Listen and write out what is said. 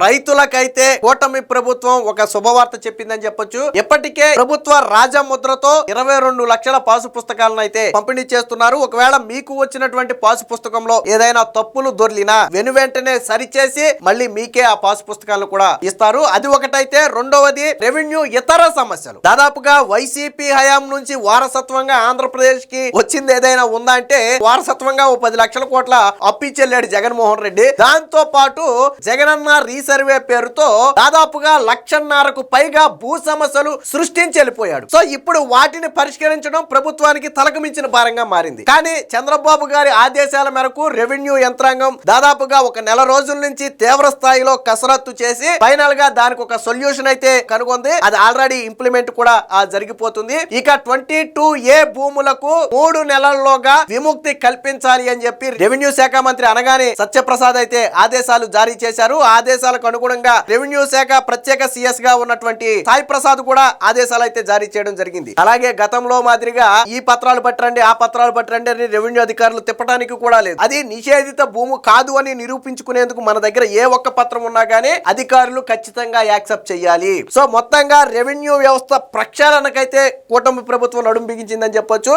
రైతులకైతే కూటమి ప్రభుత్వం ఒక శుభవార్త చెప్పిందని చెప్పొచ్చు. ఇప్పటికే ప్రభుత్వ రాజముద్రతో ఇరవై రెండు లక్షల పాసు పుస్తకాలను అయితే పంపిణీ చేస్తున్నారు. ఒకవేళ మీకు వచ్చినటువంటి పాసు పుస్తకంలో ఏదైనా తప్పులు దొర్లినా వెను వెంటనే సరిచేసి మళ్ళీ మీకే ఆ పాసు పుస్తకాలను కూడా ఇస్తారు. అది ఒకటైతే రెండవది రెవెన్యూ ఇతర సమస్యలు. దాదాపుగా వైసీపీ హయాం నుంచి వారసత్వంగా ఆంధ్రప్రదేశ్కి వచ్చింది ఏదైనా ఉందా అంటే వారసత్వంగా ఓ పది లక్షల కోట్ల అప్పిచ్చెళ్ళాడు జగన్మోహన్ రెడ్డి. దాంతో పాటు జగనన్న రీసర్వే పేరుతో దాదాపుగా లక్షన్నరకు పైగా భూ సమస్యలు సృష్టించి వెళ్ళిపోయాడు. సో ఇప్పుడు వాటిని పరిష్కరించడం ప్రభుత్వానికి తలకు మించిన భారంగా మారింది. కానీ చంద్రబాబు గారి ఆదేశాల మేరకు రెవెన్యూ యంత్రాంగం దాదాపుగా ఒక నెల రోజుల నుంచి తీవ్ర స్థాయిలో కసరత్తు చేసి ఫైనల్గా దానికి ఒక సొల్యూషన్ అయితే కనుగొంది. అది ఆల్రెడీ ఇంప్లిమెంట్ కూడా జరిగిపోతుంది. ఇక ట్వంటీ టూ ఏ భూములకు మూడు నెలల్లోగా విముక్తి కల్పించాలి అని చెప్పి రెవెన్యూ శాఖ మంత్రి అనగానే సత్యప్రసాద్ అయితే ఆదేశాలు జారీ చేశారు. ఆదేశాలు ఆదేశాలకు అనుగుణంగా రెవెన్యూ శాఖ ప్రత్యేక సిఎస్గా ఉన్నటువంటి సాయి ప్రసాద్ కూడా ఆదేశాలు అయితే జారీ చేయడం జరిగింది. అలాగే గతంలో మాదిరిగా ఈ పత్రాలు పట్టరండి ఆ పత్రాలు పట్టరండి అని రెవెన్యూ అధికారులు తిప్పడానికి కూడా లేదు. అది నిషేధిత భూము కాదు అని నిరూపించుకునేందుకు మన దగ్గర ఏ ఒక్క పత్రం ఉన్నా గానీ అధికారులు ఖచ్చితంగా యాక్సెప్ట్ చేయాలి. సో మొత్తంగా రెవెన్యూ వ్యవస్థ ప్రక్షాళనకైతే కూటమి ప్రభుత్వం నడుం బిగించిందని చెప్పొచ్చు.